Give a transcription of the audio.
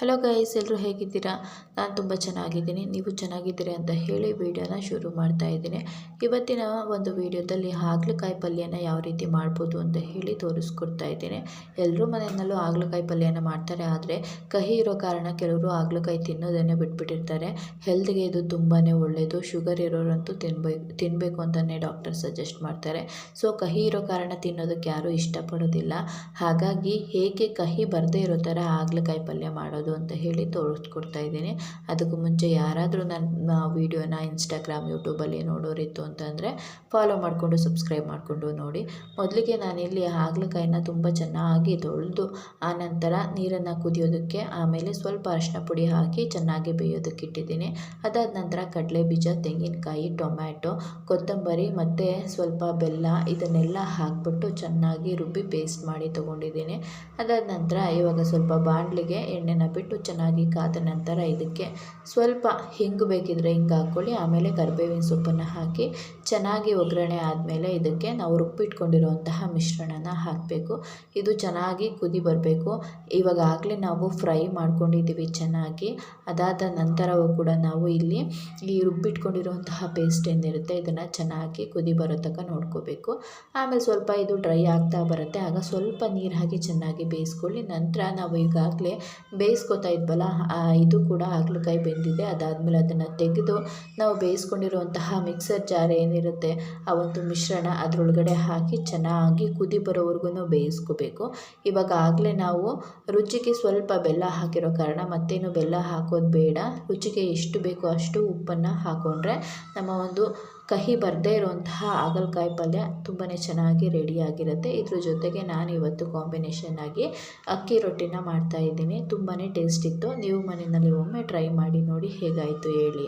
Hello guys ಎಲ್ಲರೂ ಹೇಗಿದ್ದೀರಾ? ನಾನು ತುಂಬ ಚೆನ್ನಾಗಿದ್ದೀನಿ. ನೀವು ಚೆನ್ನಾಗಿದ್ದೀರಿ ಅಂತ ಹೇಳಿ ವಿಡಿಯೋನ ಶುರು ಮಾಡ್ತಾ ಇದ್ದೀನಿ. ಇವತ್ತಿನ ಒಂದು ವಿಡಿಯೋದಲ್ಲಿ ಹಾಗಲಕಾಯಿ ಪಲ್ಯನ ಯಾವ ರೀತಿ ಮಾಡ್ಬೋದು ಅಂತ ಹೇಳಿ ತೋರಿಸ್ಕೊಡ್ತಾ ಇದ್ದೀನಿ. ಎಲ್ಲರೂ ಮನೆಯಲ್ಲೂ ಹಾಗಲಕಾಯಿ ಪಲ್ಯನ ಮಾಡ್ತಾರೆ, ಆದರೆ ಕಹಿ ಇರೋ ಕಾರಣ ಕೆಲವರು ಹಾಗಲಕಾಯಿ ತಿನ್ನೋದನ್ನೇ ಬಿಟ್ಬಿಟ್ಟಿರ್ತಾರೆ. ಹೆಲ್ತ್ಗೆ ಇದು ತುಂಬಾ ಒಳ್ಳೆಯದು ಶುಗರ್ ಇರೋರಂತೂ ತಿನ್ಬೇಕು ತಿನ್ನಬೇಕು ಅಂತಲೇ ಡಾಕ್ಟರ್ ಸಜೆಸ್ಟ್ ಮಾಡ್ತಾರೆ. ಸೊ ಕಹಿ ಇರೋ ಕಾರಣ ತಿನ್ನೋದಕ್ಕೆ ಯಾರೂ ಇಷ್ಟಪಡೋದಿಲ್ಲ. ಹಾಗಾಗಿ ಹೇಗೆ ಕಹಿ ಬರದೇ ಇರೋ ಥರ ಹಾಗಲಕಾಯಿ ಪಲ್ಯ ಮಾಡೋದು ಅಂತ ಹೇಳಿ ತೋರಿಸ್ಕೊಡ್ತಾ ಇದ್ದೀನಿ. ಅದಕ್ಕೂ ಮುಂಚೆ ಯಾರಾದರೂ ನನ್ನ ವೀಡಿಯೋನ ಇನ್ಸ್ಟಾಗ್ರಾಮ್ ಯೂಟ್ಯೂಬಲ್ಲಿ ನೋಡೋರಿತ್ತು ಅಂತಂದರೆ ಫಾಲೋ ಮಾಡಿಕೊಂಡು ಸಬ್ಸ್ಕ್ರೈಬ್ ಮಾಡಿಕೊಂಡು ನೋಡಿ. ಮೊದಲಿಗೆ ನಾನಿಲ್ಲಿ ಹಾಗಲಕಾಯಿನ ತುಂಬ ಚೆನ್ನಾಗಿ ತೊಳೆದು ಆನಂತರ ನೀರನ್ನು ಕುದಿಯೋದಕ್ಕೆ ಆಮೇಲೆ ಸ್ವಲ್ಪ ಅರಿಶಿನ ಪುಡಿ ಹಾಕಿ ಚೆನ್ನಾಗಿ ಬೇಯೋದಕ್ಕೆ ಇಟ್ಟಿದ್ದೀನಿ. ಅದಾದ ನಂತರ ಕಡಲೆ ಬೀಜ, ತೆಂಗಿನಕಾಯಿ, ಟೊಮ್ಯಾಟೊ, ಕೊತ್ತಂಬರಿ ಮತ್ತು ಸ್ವಲ್ಪ ಬೆಲ್ಲ ಇದನ್ನೆಲ್ಲ ಹಾಕ್ಬಿಟ್ಟು ಚೆನ್ನಾಗಿ ರುಬ್ಬಿ ಪೇಸ್ಟ್ ಮಾಡಿ ತೊಗೊಂಡಿದ್ದೀನಿ. ಅದಾದ ನಂತರ ಇವಾಗ ಸ್ವಲ್ಪ ಬಾಣಲಿಗೆ ಎಣ್ಣೆನ ಬಿಟ್ಟು ಚೆನ್ನಾಗಿ ಕಾದ ನಂತರ ಇದಕ್ಕೆ ಸ್ವಲ್ಪ ಹಿಂಗೆ ಬೇಕಿದ್ರೆ ಹಿಂಗೆ ಹಾಕ್ಕೊಳ್ಳಿ, ಆಮೇಲೆ ಕರಿಬೇವಿನ ಸೊಪ್ಪನ್ನು ಹಾಕಿ ಚೆನ್ನಾಗಿ ಒಗ್ಗರಣೆ ಆದಮೇಲೆ ಇದಕ್ಕೆ ನಾವು ರುಬ್ಬಿಟ್ಕೊಂಡಿರುವಂತಹ ಮಿಶ್ರಣನ ಹಾಕಬೇಕು. ಇದು ಚೆನ್ನಾಗಿ ಕುದಿ ಬರಬೇಕು. ಇವಾಗಾಗಲೇ ನಾವು ಫ್ರೈ ಮಾಡ್ಕೊಂಡಿದ್ದೀವಿ ಚೆನ್ನಾಗಿ. ಅದಾದ ನಂತರವೂ ಕೂಡ ನಾವು ಇಲ್ಲಿ ಈ ರುಬ್ಬಿಟ್ಕೊಂಡಿರುವಂತಹ ಪೇಸ್ಟ್ ಏನಿರುತ್ತೆ ಇದನ್ನು ಚೆನ್ನಾಗಿ ಕುದಿ ಬರೋ ತನಕ ನೋಡ್ಕೋಬೇಕು. ಆಮೇಲೆ ಸ್ವಲ್ಪ ಇದು ಡ್ರೈ ಆಗ್ತಾ ಬರುತ್ತೆ. ಆಗ ಸ್ವಲ್ಪ ನೀರು ಹಾಕಿ ಚೆನ್ನಾಗಿ ಬೇಯಿಸ್ಕೊಳ್ಳಿ. ನಂತರ ನಾವು ಈಗಾಗಲೇ ಬೇಯಿಸ್ಕೊತಾ ಇದ್ವಲ್ಲ ಇದು ಕೂಡ ಹಾಗಲಕಾಯಿ ಬೆಂದಿದೆ. ಅದಾದಮೇಲೆ ಅದನ್ನು ತೆಗೆದು ನಾವು ಬೇಯಿಸ್ಕೊಂಡಿರುವಂತಹ ಮಿಕ್ಸರ್ ಜಾರ್ ಏನಿರುತ್ತೆ, ಆ ಒಂದು ಮಿಶ್ರಣ ಅದರೊಳಗಡೆ ಹಾಕಿ ಚೆನ್ನಾಗಿ ಕುದಿ ಬರೋವರೆಗೂ ಬೇಯಿಸ್ಕೋಬೇಕು. ಇವಾಗ ಆಗಲೇ ನಾವು ರುಚಿಗೆ ಸ್ವಲ್ಪ ಬೆಲ್ಲ ಹಾಕಿರೋ ಕಾರಣ ಮತ್ತೇನು ಬೆಲ್ಲ ಹಾಕೋದು ಬೇಡ. ರುಚಿಗೆ ಎಷ್ಟು ಬೇಕೋ ಅಷ್ಟು ಉಪ್ಪನ್ನು ಹಾಕ್ಕೊಂಡ್ರೆ ನಮ್ಮ ಒಂದು ಕಹಿ ಬರದೇ ಇರುವಂತಹ ಹಾಗಲಕಾಯಿ ಪಲ್ಯ ತುಂಬಾ ಚೆನ್ನಾಗಿ ರೆಡಿಯಾಗಿರುತ್ತೆ ಇದ್ರ ಜೊತೆಗೆ ನಾನು ಇವತ್ತು ಕಾಂಬಿನೇಷನ್ ಆಗಿ ಅಕ್ಕಿ ರೊಟ್ಟಿನ ಮಾಡ್ತಾಯಿದ್ದೀನಿ ತುಂಬಾ ಟೇಸ್ಟ್ ಇತ್ತು. ನೀವು ಮನೆಯಲ್ಲಿ ಒಮ್ಮೆ ಟ್ರೈ ಮಾಡಿ ನೋಡಿ ಹೇಗಾಯಿತು ಹೇಳಿ.